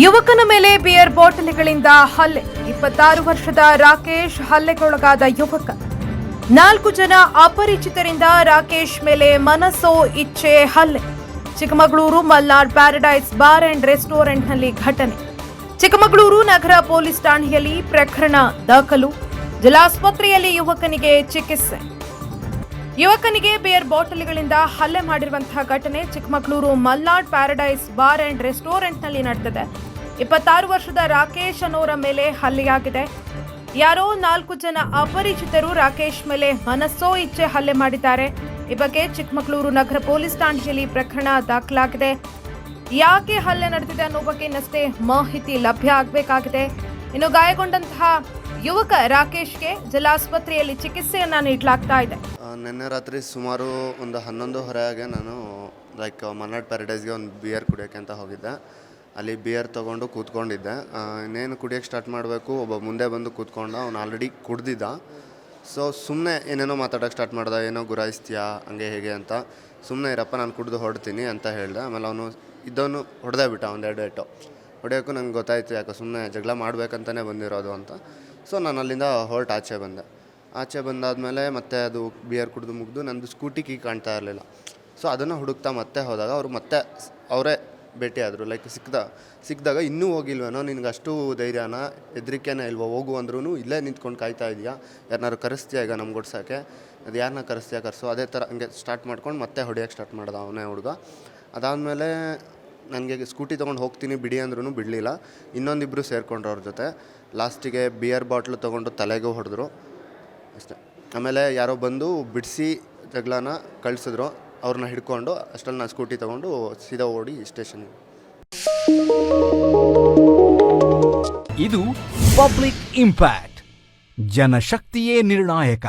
ಯುವಕನ ಮೇಲೆ ಬಿಯರ್ ಬಾಟಲಿಗಳಿಂದ ಹಲ್ಲೆ. ಇಪ್ಪತ್ತಾರು ವರ್ಷದ ರಾಕೇಶ್ ಹಲ್ಲೆಗೊಳಗಾದ ಯುವಕ. ನಾಲ್ಕು ಜನ ಅಪರಿಚಿತರಿಂದ ರಾಕೇಶ್ ಮೇಲೆ ಮನಸ್ಸೋ ಇಚ್ಛೆ ಹಲ್ಲೆ. Chikkamagaluru Malnad paradise bar and ರೆಸ್ಟೋರೆಂಟ್ನಲ್ಲಿ ಘಟನೆ. ಚಿಕ್ಕಮಗಳೂರು ನಗರ ಪೊಲೀಸ್ ಠಾಣೆಯಲ್ಲಿ ಪ್ರಕರಣ ದಾಖಲು. ಜಿಲ್ಲಾಸ್ಪತ್ರೆಯಲ್ಲಿ ಯುವಕನಿಗೆ ಚಿಕಿತ್ಸೆ. ಯುವಕನಿಗೆ ಬಿಯರ್ ಬಾಟಲಿಗಳಿಂದ ಹಲ್ಲೆ ಮಾಡಿರುವಂತಹ ಘಟನೆ Chikkamagaluru Malnad paradise bar and ರೆಸ್ಟೋರೆಂಟ್ನಲ್ಲಿ ನಡೆದಿದೆ. ಇಪ್ಪತ್ತಾರು ವರ್ಷದ ರಾಕೇಶ್ ಅನ್ನೋರ ಮೇಲೆ ಹಲ್ಲೆಯಾಗಿದೆ. ಯಾರೋ ನಾಲ್ಕು ಜನ ಅಪರಿಚಿತರು ರಾಕೇಶ್ ಮೇಲೆ ಮನಸ್ಸೋ ಇಚ್ಛೆ ಹಲ್ಲೆ ಮಾಡಿದ್ದಾರೆ. ಈ ಬಗ್ಗೆ ಚಿಕ್ಕಮಗಳೂರು ನಗರ ಪೊಲೀಸ್ ಠಾಣೆಯಲ್ಲಿ ಪ್ರಕರಣ ದಾಖಲಾಗಿದೆ. ಯಾಕೆ ಹಲ್ಲೆ ನಡೆದಿದೆ ಅನ್ನೋ ಬಗ್ಗೆ ಇನ್ನಷ್ಟೇ ಮಾಹಿತಿ ಲಭ್ಯ ಆಗಬೇಕಾಗಿದೆ. ಇನ್ನು ಗಾಯಗೊಂಡಂತಹ ಯುವಕ ರಾಕೇಶ್ಗೆ ಜಿಲ್ಲಾಸ್ಪತ್ರೆಯಲ್ಲಿ ಚಿಕಿತ್ಸೆಯನ್ನ ನೀಡಲಾಗ್ತಾ ಇದೆ. ನಿನ್ನೆ ರಾತ್ರಿ ಸುಮಾರು ಒಂದು ಹನ್ನೊಂದು ಹೊರೆಯಾಗೆ ನಾನು ಲೈಕ್ ಮಲ್ನಾಡ್ ಪ್ಯಾರಡೈಸ್ಗೆ ಒಂದು ಬಿಯರ್ ಕುಡಿಯೋಕ್ಕೆ ಅಂತ ಹೋಗಿದ್ದೆ. ಅಲ್ಲಿ ಬಿಯರ್ ತೊಗೊಂಡು ಕೂತ್ಕೊಂಡಿದ್ದೆ. ಇನ್ನೇನು ಕುಡಿಯೋಕ್ಕೆ ಸ್ಟಾರ್ಟ್ ಮಾಡಬೇಕು, ಒಬ್ಬ ಮುಂದೆ ಬಂದು ಕೂತ್ಕೊಂಡ, ಅವ್ನು ಆಲ್ರೆಡಿ ಕುಡ್ದಿದ್ದ. ಸೊ ಸುಮ್ಮನೆ ಏನೇನೋ ಮಾತಾಡೋಕೆ ಸ್ಟಾರ್ಟ್ ಮಾಡ್ದೆ, ಏನೋ ಗುರಾಯಿಸ್ತೀಯಾ, ಹಂಗೆ ಹೇಗೆ ಅಂತ. ಸುಮ್ಮನೆ ಇರಪ್ಪ, ನಾನು ಕುಡಿದು ಹೊಡ್ತೀನಿ ಅಂತ ಹೇಳ್ದೆ. ಆಮೇಲೆ ಅವನು ಇದ್ದವನು ಹೊಡೆದೇ ಬಿಟ್ಟ ಒಂದೆರಡು ಏಟು ಹೊಡೆಯೋಕ್ಕೂ ನಂಗೆ ಗೊತ್ತಾಯ್ತು, ಯಾಕೆ ಸುಮ್ಮನೆ ಜಗಳ ಮಾಡಬೇಕಂತಲೇ ಬಂದಿರೋದು ಅಂತ. ಸೊ ನಾನು ಅಲ್ಲಿಂದ ಹೊರಟು ಆಚೆ ಬಂದೆ. ಆಚೆ ಬಂದಾದಮೇಲೆ ಮತ್ತೆ ಅದು ಬಿಯರ್ ಕುಡಿದು ಮುಗಿದು ನಂದು ಸ್ಕೂಟಿ ಕೀ ಕಾಣ್ತಾ ಇರಲಿಲ್ಲ. ಸೊ ಅದನ್ನು ಹುಡುಕ್ತಾ ಮತ್ತೆ ಹೋದಾಗ ಅವರು ಮತ್ತೆ ಅವರೇ ಭೇಟಿಯಾದರು ಲೈಕ್ ಸಿಕ್ಕಿದ ಸಿಕ್ಕಿದಾಗ ಇನ್ನೂ ಹೋಗಿಲ್ವೇನೋ? ನಿನಗೆ ಅಷ್ಟು ಧೈರ್ಯನ? ಹೆದರಿಕೆನ ಇಲ್ವೋ? ಹೋಗು ಅಂದ್ರೂ ಇಲ್ಲೇ ನಿಂತ್ಕೊಂಡು ಕಾಯ್ತಾ ಇದೆಯಾ? ಯಾರನ್ನಾರು ಕರೆಸ್ತೀಯ ಈಗ ನಮ್ಗೆ ಓಡ್ಸೋಕ್ಕೆ ಅದು ಯಾರನ್ನ ಕರೆಸ್ತೀಯಾ ಕರೆಸು? ಅದೇ ಥರ ಹಂಗೆ ಸ್ಟಾರ್ಟ್ ಮಾಡ್ಕೊಂಡು ಮತ್ತೆ ಹೊಡಿಯೋಕೆ ಸ್ಟಾರ್ಟ್ ಮಾಡ್ದ ಅವನೇ ಹುಡುಗ. ಅದಾದಮೇಲೆ ನನಗೆ ಸ್ಕೂಟಿ ತೊಗೊಂಡು ಹೋಗ್ತೀನಿ ಬಿಡಿ ಅಂದ್ರೂ ಬಿಡಲಿಲ್ಲ. ಇನ್ನೊಂದಿಬ್ಬರು ಸೇರಿಕೊಂಡ್ರು ಅವ್ರ ಜೊತೆ. ಲಾಸ್ಟಿಗೆ ಬಿಯರ್ ಬಾಟ್ಲು ತೊಗೊಂಡು ತಲೆಗೂ ಹೊಡೆದ್ರು. ಅಷ್ಟೇ. ಆಮೇಲೆ ಯಾರೋ ಬಂದು ಬಿಡಿಸಿ ಜಗಳನ ಕಳಿಸಿದ್ರು. ಅವ್ರನ್ನ ಹಿಡ್ಕೊಂಡು ಅಷ್ಟರಲ್ಲಿ ನಾನು ಸ್ಕೂಟಿ ತೊಗೊಂಡು ಸೀದಾ ಓಡಿ ಸ್ಟೇಷನ್ಗೆ. ಇದು ಪಬ್ಲಿಕ್ ಇಂಪ್ಯಾಕ್ಟ್ ಜನಶಕ್ತಿಯೇ ನಿರ್ಣಾಯಕ.